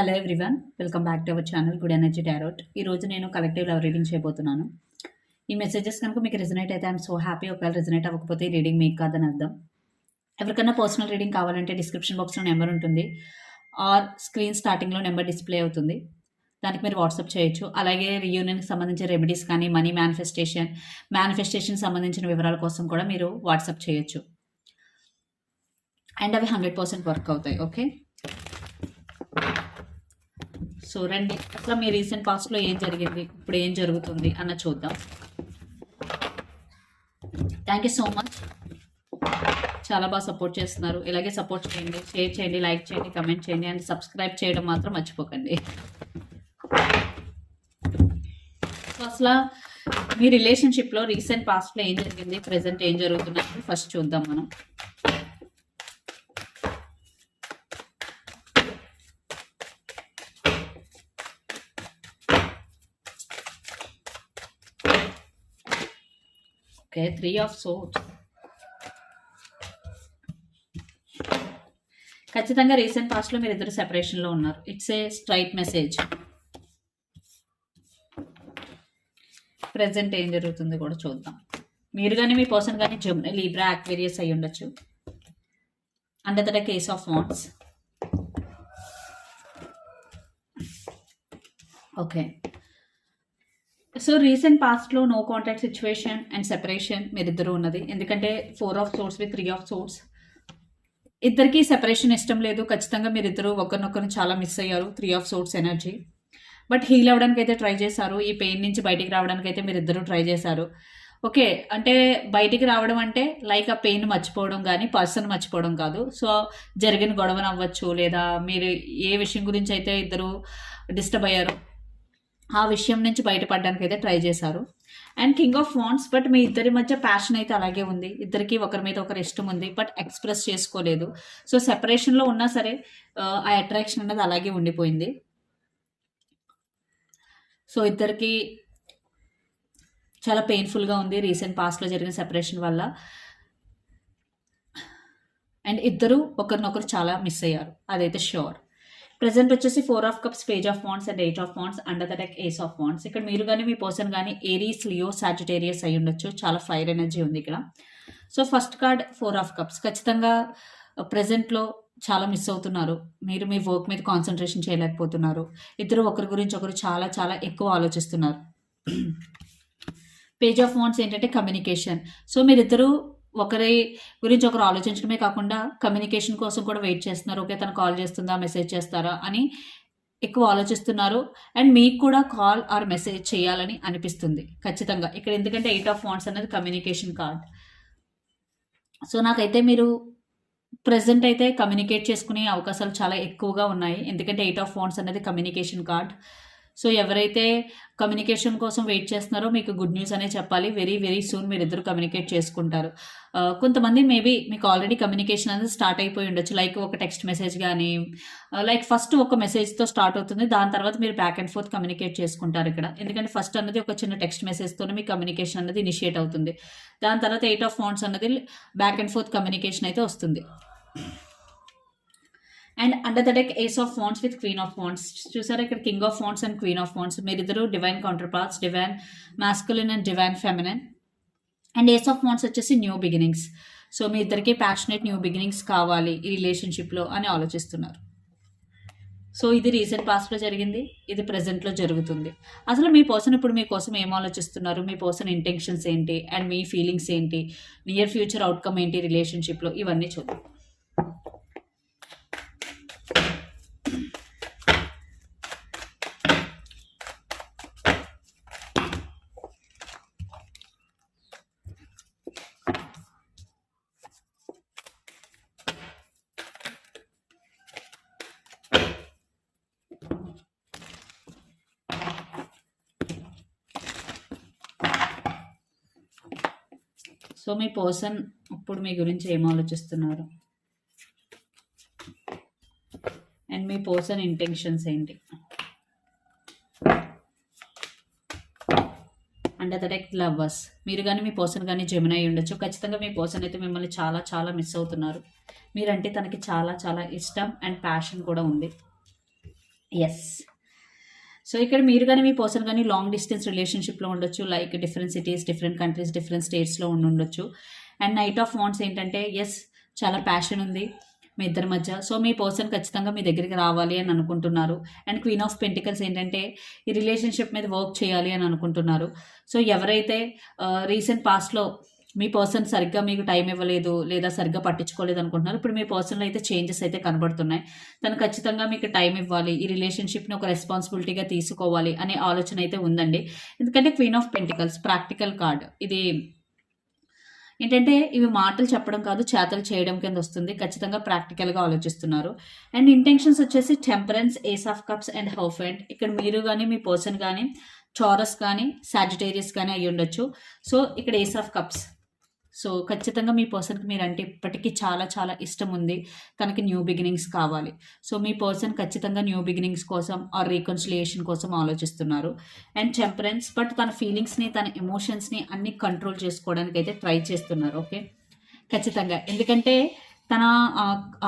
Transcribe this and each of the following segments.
Hello everyone welcome back to our channel good energy tarot ఈరోజు నేను collective love reading చేయబోతున్నాను ఈ messages కనుక మీకు రిజనేట్ అయితే ఐఎమ్ సో హ్యాపీ ఒకవేళ రిజనేట్ అవ్వకపోతే ఈ రీడింగ్ మీకు కాదని అర్థం ఎవరికైనా పర్సనల్ రీడింగ్ కావాలంటే డిస్క్రిప్షన్ బాక్స్లో నెంబర్ ఉంటుంది ఆర్ స్క్రీన్ స్టార్టింగ్లో నెంబర్ డిస్ప్లే అవుతుంది దానికి మీరు వాట్సాప్ చేయొచ్చు అలాగే రియూనియన్కి సంబంధించిన రెమెడీస్ కానీ మనీ మేనిఫెస్టేషన్ మేనిఫెస్టేషన్ సంబంధించిన వివరాల కోసం కూడా మీరు వాట్సాప్ చేయొచ్చు అండ్ అవి హండ్రెడ్ పర్సెంట్ వర్క్ అవుతాయి ఓకే సో రండి అట్లా మీ రీసెంట్ పాస్ట్లో ఏం జరిగింది ఇప్పుడు ఏం జరుగుతుంది అన్న చూద్దాం థ్యాంక్ యూ సో మచ్ చాలా బాగా సపోర్ట్ చేస్తున్నారు ఇలాగే సపోర్ట్ చేయండి షేర్ చేయండి లైక్ చేయండి కమెంట్ చేయండి అండ్ సబ్స్క్రైబ్ చేయడం మాత్రం మర్చిపోకండి సో అసలు మీ రిలేషన్షిప్లో రీసెంట్ పాస్ట్లో ఏం జరిగింది ప్రజెంట్ ఏం జరుగుతున్నాయి ఫస్ట్ చూద్దాం మనం Okay, three of swords. ఖచ్చితంగా రీసెంట్ పాస్ట్లో మీరు ఇద్దరు సెపరేషన్లో ఉన్నారు it's a straight message present ఏం జరుగుతుంది కూడా చూద్దాం మీరు కానీ మీ పర్సన్ కానీ జమున లీబ్రా యాక్వేరియస్ అయి ఉండొచ్చు under that case of wands okay so recent పాస్ట్లో no contact situation and separation మీరిద్దరూ ఉన్నది ఎందుకంటే four of swords with three of swords ఇద్దరికీ సెపరేషన్ ఇష్టం లేదు ఖచ్చితంగా మీరిద్దరూ ఒకరినొకరు చాలా మిస్ అయ్యారు three of swords energy but heal అవ్వడానికి అయితే ట్రై చేశారు ఈ పెయిన్ నుంచి బయటికి రావడానికి అయితే మీరిద్దరూ ట్రై చేశారు ఓకే అంటే బయటికి రావడం అంటే లైక్ ఆ పెయిన్ మర్చిపోవడం కానీ పర్సన్ మర్చిపోవడం కాదు సో జరిగిన గొడవను అవ్వచ్చు లేదా మీరు ఏ విషయం గురించి అయితే ఇద్దరు డిస్టర్బ్ అయ్యారు ఆ విషయం నుంచి బయటపడడానికి అయితే ట్రై చేశారు and king of wands but మీ ఇద్దరి మధ్య ప్యాషన్ అయితే అలాగే ఉంది ఇద్దరికి ఒకరి మీద ఒకరి ఇష్టం ఉంది బట్ ఎక్స్ప్రెస్ చేసుకోలేదు సో సెపరేషన్లో ఉన్నా సరే ఆ అట్రాక్షన్ అనేది అలాగే ఉండిపోయింది సో ఇద్దరికి చాలా పెయిన్ఫుల్గా ఉంది రీసెంట్ పాస్ట్లో జరిగిన సెపరేషన్ వల్ల అండ్ ఇద్దరు ఒకరినొకరు చాలా మిస్ అయ్యారు అదైతే షూర్ ప్రజెంట్ వచ్చేసి four of cups page of wands and eight of wands under the deck ace of wands ఇక్కడ మీరు కానీ మీ పర్సన్ కానీ ఏరీస్ లియో సాజిటేరియస్ అయి ఉండొచ్చు చాలా ఫైర్ ఎనర్జీ ఉంది ఇక్కడ so first card four of cups ఖచ్చితంగా ప్రజెంట్లో uh, చాలా మిస్ అవుతున్నారు మీరు మీ వర్క్ మీద కాన్సన్ట్రేషన్ చేయలేకపోతున్నారు ఇద్దరు ఒకరి గురించి ఒకరు చాలా చాలా ఎక్కువ ఆలోచిస్తున్నారు పేజ్ ఆఫ్ వాన్స్ ఏంటంటే కమ్యూనికేషన్ సో మీరిద్దరూ ఒకరి గురించి ఒకరు ఆలోచించడమే కాకుండా కమ్యూనికేషన్ కోసం కూడా వెయిట్ చేస్తున్నారు ఓకే తను కాల్ చేస్తుందా మెసేజ్ చేస్తారా అని ఎక్కువ ఆలోచిస్తున్నారు అండ్ మీకు కూడా కాల్ ఆర్ మెసేజ్ చేయాలని అనిపిస్తుంది ఖచ్చితంగా ఇక్కడ ఎందుకంటే ఎయిట్ ఆఫ్ వాన్స్ అనేది కమ్యూనికేషన్ కార్డ్ సో నాకైతే మీరు ప్రజెంట్ అయితే కమ్యూనికేట్ చేసుకునే అవకాశాలు చాలా ఎక్కువగా ఉన్నాయి ఎందుకంటే ఎయిట్ ఆఫ్ వాన్స్ అనేది కమ్యూనికేషన్ కార్డ్ సో ఎవరైతే కమ్యూనికేషన్ కోసం వెయిట్ చేస్తున్నారో మీకు గుడ్ న్యూస్ అనే చెప్పాలి వెరీ వెరీ సూన్ మీరిద్దరు కమ్యూనికేట్ చేసుకుంటారు కొంతమంది మేబీ మీకు ఆల్రెడీ కమ్యూనికేషన్ అనేది స్టార్ట్ అయిపోయి ఉండొచ్చు లైక్ ఒక టెక్స్ట్ మెసేజ్ కానీ లైక్ ఫస్ట్ ఒక మెసేజ్తో స్టార్ట్ అవుతుంది దాని తర్వాత మీరు బ్యాక్ అండ్ ఫోర్త్ కమ్యూనికేట్ చేసుకుంటారు ఇక్కడ ఎందుకంటే ఫస్ట్ అన్నది ఒక చిన్న టెక్స్ట్ మెసేజ్తోనే మీ కమ్యూనికేషన్ అనేది ఇనిషియేట్ అవుతుంది దాని తర్వాత ఎయిట్ ఆఫ్ ఫోన్స్ అన్నది బ్యాక్ అండ్ ఫోర్త్ కమ్యూనికేషన్ అయితే వస్తుంది and under the deck ace of phones with queen of phones చూసారా ఇక్కడ king of phones and queen of phones మీరిద్దరు divine counter parts divine masculine and divine feminine and ace of phones వచ్చేసి new beginnings so మీ ఇద్దరికి passionate new beginnings కావాలి ఈ రిలేషన్షిప్లో అని ఆలోచిస్తున్నారు సో ఇది రీసెంట్ పాస్ట్లో జరిగింది ఇది ప్రజెంట్లో జరుగుతుంది అసలు మీ పర్సన్ ఇప్పుడు మీకోసం ఏం ఆలోచిస్తున్నారు మీ పర్సన్ ఇంటెన్షన్స్ ఏంటి అండ్ మీ ఫీలింగ్స్ ఏంటి నియర్ ఫ్యూచర్ అవుట్కమ్ ఏంటి రిలేషన్షిప్లో ఇవన్నీ చూద్దాం సో మీ పర్సన్ ఇప్పుడు మీ గురించి ఏం ఆలోచిస్తున్నారు అండ్ మీ పర్సన్ ఇంటెన్షన్స్ ఏంటి అండ్ ద డెక్ లవ్వర్స్ మీరు కానీ మీ పర్సన్ కానీ జమిన్ అయ్యి ఉండొచ్చు ఖచ్చితంగా మీ పర్సన్ అయితే మిమ్మల్ని చాలా చాలా మిస్ అవుతున్నారు మీరంటే తనకి చాలా చాలా ఇష్టం అండ్ ప్యాషన్ కూడా ఉంది ఎస్ సో ఇక్కడ మీరు కానీ మీ పర్సన్ కానీ లాంగ్ డిస్టెన్స్ రిలేషన్షిప్లో ఉండొచ్చు like different cities different countries different స్టేట్స్లో ఉండొచ్చు అండ్ నైట్ ఆఫ్ వాంట్స్ ఏంటంటే ఎస్ చాలా ప్యాషన్ ఉంది మీ ఇద్దరి మధ్య సో మీ పర్సన్ ఖచ్చితంగా మీ దగ్గరికి రావాలి అని అనుకుంటున్నారు అండ్ క్వీన్ ఆఫ్ పెంటికల్స్ ఏంటంటే ఈ రిలేషన్షిప్ మీద వర్క్ చేయాలి అని అనుకుంటున్నారు సో ఎవరైతే రీసెంట్ uh, పాస్ట్లో మీ పర్సన్ సరిగ్గా మీకు టైం ఇవ్వలేదు లేదా సరిగ్గా పట్టించుకోలేదు అనుకుంటున్నారు ఇప్పుడు మీ పర్సన్లో అయితే చేంజెస్ అయితే కనబడుతున్నాయి తను ఖచ్చితంగా మీకు టైం ఇవ్వాలి ఈ రిలేషన్షిప్ని ఒక రెస్పాన్సిబిలిటీగా తీసుకోవాలి అనే ఆలోచన అయితే ఉందండి ఎందుకంటే queen of pentacles practical card ఇది ఏంటంటే ఇవి మాటలు చెప్పడం కాదు చేతలు చేయడం కింద వస్తుంది ఖచ్చితంగా ప్రాక్టికల్గా ఆలోచిస్తున్నారు అండ్ ఇంటెన్షన్స్ వచ్చేసి temperance ace of cups and హౌఫ్ and ఇక్కడ మీరు కానీ మీ పర్సన్ కానీ చారస్ కానీ సాజిటేరియస్ కానీ అయ్యి ఉండొచ్చు సో ఇక్కడ ఏస్ ఆఫ్ కప్స్ సో ఖచ్చితంగా మీ పర్సన్కి మీరు అంటే ఇప్పటికీ చాలా చాలా ఇష్టం ఉంది తనకి న్యూ బిగినింగ్స్ కావాలి సో మీ పర్సన్ ఖచ్చితంగా న్యూ బిగినింగ్స్ కోసం ఆర్ రీకన్సిలియేషన్ కోసం ఆలోచిస్తున్నారు అండ్ టెంపరెన్స్ బట్ తన ఫీలింగ్స్ని తన ఎమోషన్స్ని అన్ని కంట్రోల్ చేసుకోవడానికి అయితే ట్రై చేస్తున్నారు ఓకే ఖచ్చితంగా ఎందుకంటే తన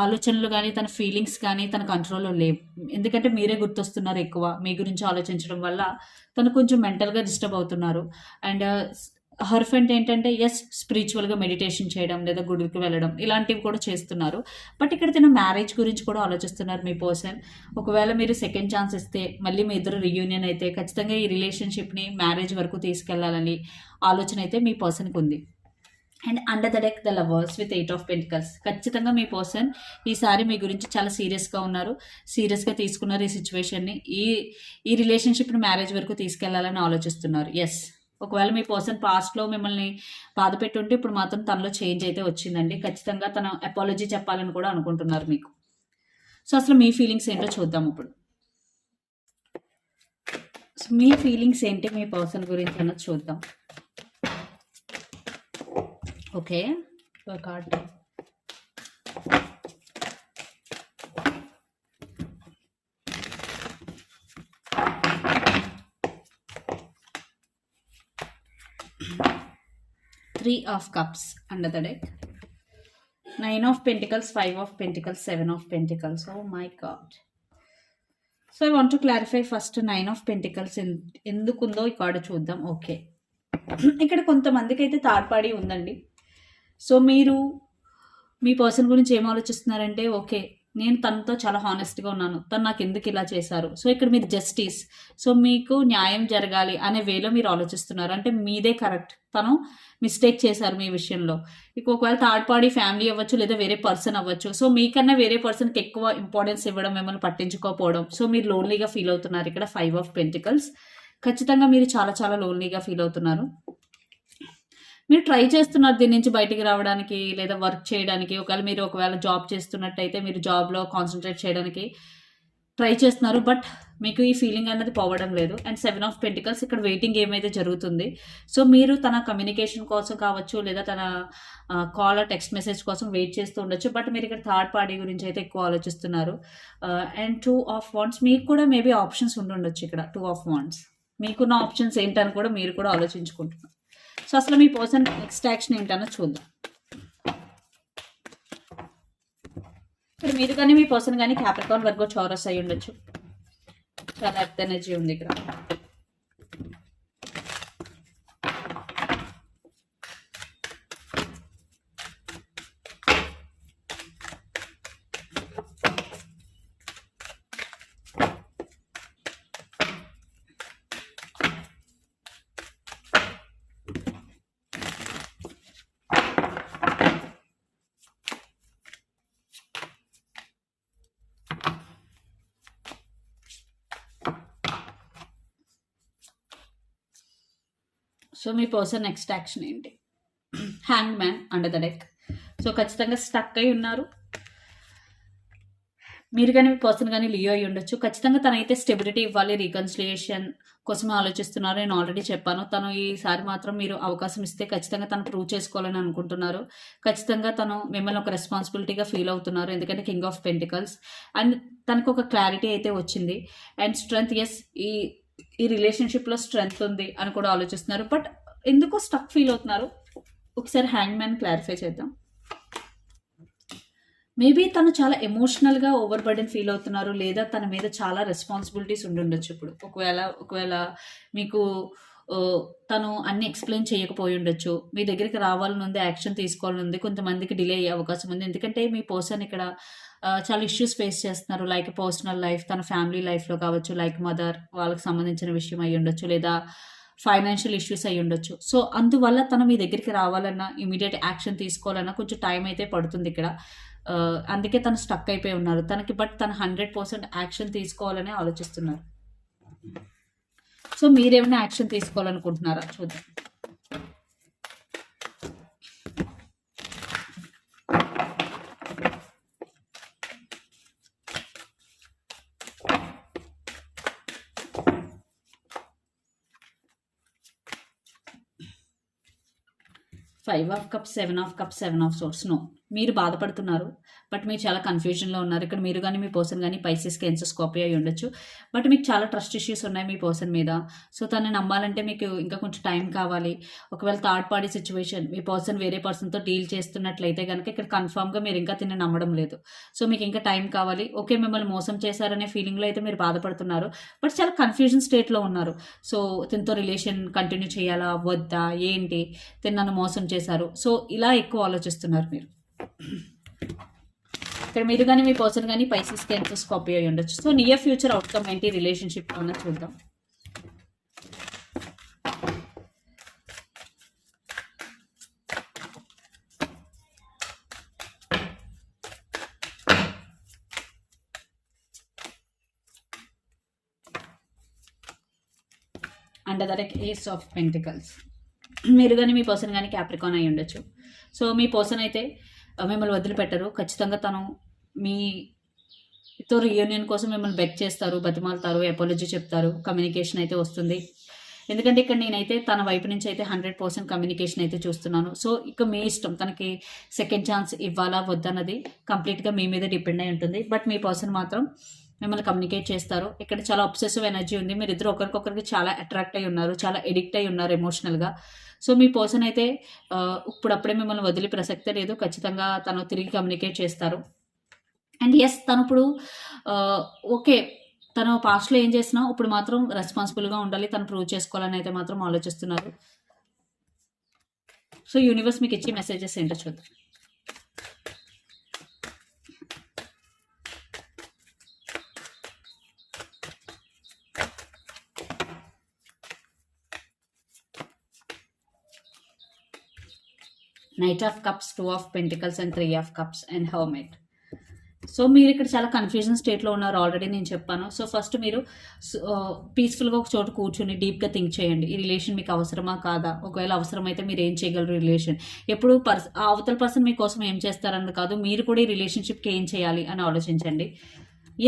ఆలోచనలు కానీ తన ఫీలింగ్స్ కానీ తన కంట్రోల్లో లేవు ఎందుకంటే మీరే గుర్తొస్తున్నారు ఎక్కువ మీ గురించి ఆలోచించడం వల్ల తను కొంచెం మెంటల్గా డిస్టర్బ్ అవుతున్నారు అండ్ హర్ఫెంట్ ఏంటంటే ఎస్ స్పిరిచువల్గా మెడిటేషన్ చేయడం లేదా గుడికి వెళ్ళడం ఇలాంటివి కూడా చేస్తున్నారు బట్ ఇక్కడ తిన మ్యారేజ్ గురించి కూడా ఆలోచిస్తున్నారు మీ పర్సన్ ఒకవేళ మీరు సెకండ్ ఛాన్స్ ఇస్తే మళ్ళీ మీ ఇద్దరు రియూనియన్ అయితే ఖచ్చితంగా ఈ రిలేషన్షిప్ని మ్యారేజ్ వరకు తీసుకెళ్లాలని ఆలోచన అయితే మీ పర్సన్కి ఉంది and under the deck the lovers with eight of pentacles ఖచ్చితంగా మీ పర్సన్ ఈసారి మీ గురించి చాలా సీరియస్గా ఉన్నారు సీరియస్గా తీసుకున్నారు ఈ సిచ్యువేషన్ని ఈ ఈ రిలేషన్షిప్ని మ్యారేజ్ వరకు తీసుకెళ్లాలని ఆలోచిస్తున్నారు ఎస్ ఒకవేళ మీ పర్సన్ పాస్ట్లో మిమ్మల్ని బాధ పెట్టుంటే ఇప్పుడు మాత్రం తనలో చేంజ్ అయితే వచ్చిందండి ఖచ్చితంగా తన అపాలజీ చెప్పాలని కూడా అనుకుంటున్నారు మీకు సో అసలు మీ ఫీలింగ్స్ ఏంటో చూద్దాం ఇప్పుడు మీ ఫీలింగ్స్ ఏంటి మీ పర్సన్ గురించి అన్నది చూద్దాం okay card three of cups under the deck nine of pentacles five of pentacles seven of pentacles oh my card so I want to clarify first nine of pentacles ఎందుకుందో card చూద్దాం okay ఇక్కడ కొంతమందికి అయితే తాడ్పాడి ఉందండి so మీరు మీ person గురించి ఏం ఆలోచిస్తున్నారంటే okay నేను తనతో చాలా హానెస్ట్గా ఉన్నాను తను నాకు ఎందుకు ఇలా చేశారు సో ఇక్కడ మీరు జస్టిస్ సో మీకు న్యాయం జరగాలి అనే వేలో మీరు ఆలోచిస్తున్నారు అంటే మీదే కరెక్ట్ తను మిస్టేక్ చేశారు మీ విషయంలో ఇక ఒకవేళ థర్డ్ పార్టీ ఫ్యామిలీ అవ్వచ్చు లేదా వేరే పర్సన్ అవ్వచ్చు సో మీకన్నా వేరే పర్సన్కి ఎక్కువ ఇంపార్టెన్స్ ఇవ్వడం మిమ్మల్ని పట్టించుకోకపోవడం సో మీరు లోన్లీగా ఫీల్ అవుతున్నారు ఇక్కడ ఫైవ్ ఆఫ్ పెంటికల్స్ ఖచ్చితంగా మీరు చాలా చాలా లోన్లీగా ఫీల్ అవుతున్నారు మీరు ట్రై చేస్తున్నారు దీని నుంచి బయటికి రావడానికి లేదా వర్క్ చేయడానికి ఒకవేళ మీరు ఒకవేళ జాబ్ చేస్తున్నట్టయితే మీరు జాబ్లో కాన్సన్ట్రేట్ చేయడానికి ట్రై చేస్తున్నారు బట్ మీకు ఈ ఫీలింగ్ అనేది పోవడం లేదు అండ్ సెవెన్ ఆఫ్ పెంటికల్స్ ఇక్కడ వెయిటింగ్ ఏమైతే జరుగుతుంది సో మీరు తన కమ్యూనికేషన్ కోసం కావచ్చు లేదా తన కాల్ టెక్స్ట్ మెసేజ్ కోసం వెయిట్ చేస్తూ ఉండొచ్చు బట్ మీరు ఇక్కడ థర్డ్ పార్టీ గురించి అయితే ఎక్కువ ఆలోచిస్తున్నారు అండ్ టూ ఆఫ్ వాంట్స్ మీకు కూడా మేబీ ఆప్షన్స్ ఉండుండొచ్చు ఇక్కడ టూ ఆఫ్ వాంట్స్ మీకున్న ఆప్షన్స్ ఏంటని కూడా మీరు కూడా ఆలోచించుకుంటున్నారు సో అసలు మీ పర్సన్ నెక్స్ట్ యాక్షన్ చూద్దాం ఇక్కడ మీరు కానీ మీ పర్సన్ కానీ క్యాపిటల్ వర్గో చౌరస్ అయ్యి ఉండొచ్చు చాలా ఎర్త్ ఎనర్జీ ఉంది ఇక్కడ సో మీ పర్సన్ నెక్స్ట్ యాక్షన్ ఏంటి hang man under the deck so ఖచ్చితంగా స్టక్ అయి ఉన్నారు మీరు కానీ మీ పర్సన్ కానీ లియో అయి ఉండొచ్చు ఖచ్చితంగా తనైతే స్టెబిలిటీ ఇవ్వాలి రీకన్సిలియేషన్ కోసం ఆలోచిస్తున్నారు నేను ఆల్రెడీ చెప్పాను తను ఈసారి మాత్రం మీరు అవకాశం ఇస్తే ఖచ్చితంగా తను ప్రూవ్ చేసుకోవాలని అనుకుంటున్నారు ఖచ్చితంగా తను మిమ్మల్ని ఒక రెస్పాన్సిబిలిటీగా ఫీల్ అవుతున్నారు ఎందుకంటే కింగ్ ఆఫ్ పెంటికల్స్ అండ్ తనకు ఒక క్లారిటీ అయితే వచ్చింది అండ్ స్ట్రెంగ్త్ ఎస్ ఈ ఈ రిలేషన్షిప్లో స్ట్రెంగ్త్ ఉంది అని కూడా ఆలోచిస్తున్నారు బట్ ఎందుకో స్టక్ ఫీల్ అవుతున్నారు ఒకసారి హ్యాంగ్ మ్యాన్ క్లారిఫై చేద్దాం మేబీ తను చాలా ఎమోషనల్గా ఓవర్ బర్డెన్ ఫీల్ అవుతున్నారు లేదా తన మీద చాలా రెస్పాన్సిబిలిటీస్ ఉండుండొచ్చు ఇప్పుడు ఒకవేళ ఒకవేళ మీకు తను అన్ని ఎక్స్ప్లెయిన్ చేయకపోయి ఉండొచ్చు మీ దగ్గరికి రావాలని ఉంది యాక్షన్ తీసుకోవాలని ఉంది కొంతమందికి డిలే అయ్యే అవకాశం ఉంది ఎందుకంటే మీ పర్సన్ ఇక్కడ చాలా ఇష్యూస్ ఫేస్ చేస్తున్నారు లైక్ పర్సనల్ లైఫ్ తన ఫ్యామిలీ లైఫ్లో కావచ్చు లైక్ మదర్ వాళ్ళకి సంబంధించిన విషయం అయ్యి ఉండొచ్చు లేదా ఫైనాన్షియల్ ఇష్యూస్ అయి ఉండొచ్చు సో అందువల్ల తను మీ దగ్గరికి రావాలన్నా ఇమీడియట్ యాక్షన్ తీసుకోవాలన్నా కొంచెం టైం అయితే పడుతుంది ఇక్కడ అందుకే తను స్టక్ అయిపోయి ఉన్నారు తనకి బట్ తను హండ్రెడ్ పర్సెంట్ యాక్షన్ తీసుకోవాలని ఆలోచిస్తున్నారు సో మీరేమైనా యాక్షన్ తీసుకోవాలనుకుంటున్నారా చూద్దాం 5 of cups, 7 of cups, 7 of swords. No. మీరు బాధపడుతున్నారు బట్ మీరు చాలా కన్ఫ్యూజన్లో ఉన్నారు ఇక్కడ మీరు కానీ మీ పర్సన్ కానీ పైసెస్ క్యాన్సర్స్ కాపీ అయి ఉండొచ్చు బట్ మీకు చాలా ట్రస్ట్ ఇష్యూస్ ఉన్నాయి మీ పర్సన్ మీద సో తను నమ్మాలంటే మీకు ఇంకా కొంచెం టైం కావాలి ఒకవేళ థర్డ్ పార్టీ సిచ్యువేషన్ మీ పర్సన్ వేరే పర్సన్తో డీల్ చేస్తున్నట్లయితే కనుక ఇక్కడ కన్ఫామ్గా మీరు ఇంకా తిని నమ్మడం లేదు సో మీకు ఇంకా టైం కావాలి ఓకే మిమ్మల్ని మోసం చేశారనే ఫీలింగ్లో అయితే మీరు బాధపడుతున్నారు బట్ చాలా కన్ఫ్యూజన్ స్టేట్లో ఉన్నారు సో తనతో రిలేషన్ కంటిన్యూ చేయాలా వద్దా ఏంటి తిని నన్ను మోసం చేశారు సో ఇలా ఎక్కువ ఆలోచిస్తున్నారు మీరు ఇక్కడ మీరు కానీ మీ పర్సన్ కానీ పైసెస్ క్యాన్సర్స్ కాపీ అయి ఉండొచ్చు సో నియర్ ఫ్యూచర్ అవుట్కమ్ ఏంటి రిలేషన్షిప్ అన్న చూద్దాం and other ace of pentacles మీరు కానీ మీ పర్సన్ కానీ క్యాప్రికాన్ అయి ఉండొచ్చు సో మీ పర్సన్ అయితే మిమ్మల్ని వదిలిపెట్టరు ఖచ్చితంగా తను మీ ఇతరు యూనియన్ కోసం మిమ్మల్ని బెక్ చేస్తారు బతిమాలుతారు ఎపాలజీ చెప్తారు కమ్యూనికేషన్ అయితే వస్తుంది ఎందుకంటే ఇక్కడ నేనైతే తన వైపు నుంచి అయితే హండ్రెడ్ పర్సెంట్ కమ్యూనికేషన్ అయితే చూస్తున్నాను సో ఇక మీ ఇష్టం తనకి సెకండ్ ఛాన్స్ ఇవ్వాలా వద్దన్నది కంప్లీట్గా మీ మీద డిపెండ్ అయి ఉంటుంది బట్ మీ పర్సన్ మాత్రం మిమ్మల్ని కమ్యూనికేట్ చేస్తారు ఇక్కడ చాలా అబ్సెసివ్ ఎనర్జీ ఉంది మీరు ఇద్దరు ఒకరికొకరికి చాలా అట్రాక్ట్ అయి ఉన్నారు చాలా ఎడిక్ట్ అయి ఉన్నారు ఎమోషనల్గా సో మీ పర్సన్ అయితే ఇప్పుడప్పుడే మిమ్మల్ని వదిలి ప్రసక్తే లేదు ఖచ్చితంగా తను తిరిగి కమ్యూనికేట్ చేస్తారు అండ్ ఎస్ తను ఇప్పుడు ఓకే తను పాస్ట్లో ఏం చేసినా ఇప్పుడు మాత్రం రెస్పాన్సిబుల్గా ఉండాలి తను ప్రూవ్ చేసుకోవాలని అయితే మాత్రం ఆలోచిస్తున్నారు సో యూనివర్స్ మీకు ఇచ్చే మెసేజెస్ ఏంటో చూద్దాం knight of cups two of pentacles and three of cups and హోమేట్ so మీరు ఇక్కడ చాలా కన్ఫ్యూజన్ స్టేట్లో ఉన్నారు ఆల్రెడీ నేను చెప్పాను సో ఫస్ట్ మీరు పీస్ఫుల్గా uh, ఒక చోటు కూర్చుని డీప్గా థింక్ చేయండి ఈ రిలేషన్ మీకు అవసరమా కాదా ఒకవేళ అవసరమైతే మీరు ఏం చేయగలరు రిలేషన్ ఎప్పుడు పర్స్ అవతల పర్సన్ మీకోసం ఏం చేస్తారన్నది కాదు మీరు కూడా ఈ రిలేషన్షిప్కి ఏం చేయాలి అని ఆలోచించండి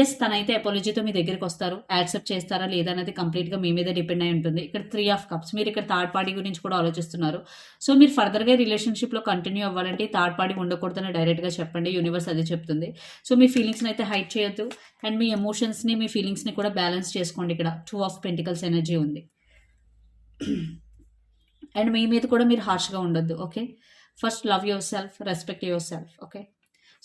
ఎస్ తనైతే అపాలజీతో మీ దగ్గరికి వస్తారు యాక్సెప్ట్ చేస్తారా లేదా అనేది కంప్లీట్గా మీ మీద డిపెండ్ అయి ఉంటుంది ఇక్కడ త్రీ ఆఫ్ కప్స్ మీరు ఇక్కడ థర్డ్ పార్టీ గురించి కూడా ఆలోచిస్తున్నారు సో మీరు ఫర్దర్గా రిలేషన్షిప్లో కంటిన్యూ అవ్వాలంటే థర్డ్ పార్టీ ఉండకూడదని డైరెక్ట్గా చెప్పండి యూనివర్స్ అది చెప్తుంది సో మీ ఫీలింగ్స్ని అయితే హైట్ చేయొద్దు అండ్ మీ ఎమోషన్స్ని మీ ఫీలింగ్స్ని కూడా బ్యాలెన్స్ చేసుకోండి ఇక్కడ టూ ఆఫ్ పెంటికల్స్ ఎనర్జీ ఉంది అండ్ మీ మీద కూడా మీరు హార్ష్గా ఉండొద్దు okay first love yourself respect yourself okay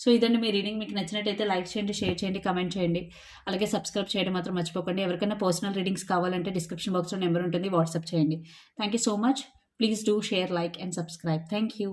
so ఇదండి మీ రీడింగ్ మీకు నచ్చినట్టయితే లైక్ చేయండి షేర్ చేయండి కమెంట్ చేయండి అలాగే సబ్స్క్రైబ్ చేయడం మాత్రం మర్చిపోకండి ఎవరికైనా పర్సనల్ రీడింగ్స్ కావాలంటే డిస్క్రిప్షన్ బాక్స్లో నెంబర్ ఉంటుంది వాట్సాప్ చేయండి thank you so much please do share like and subscribe thank you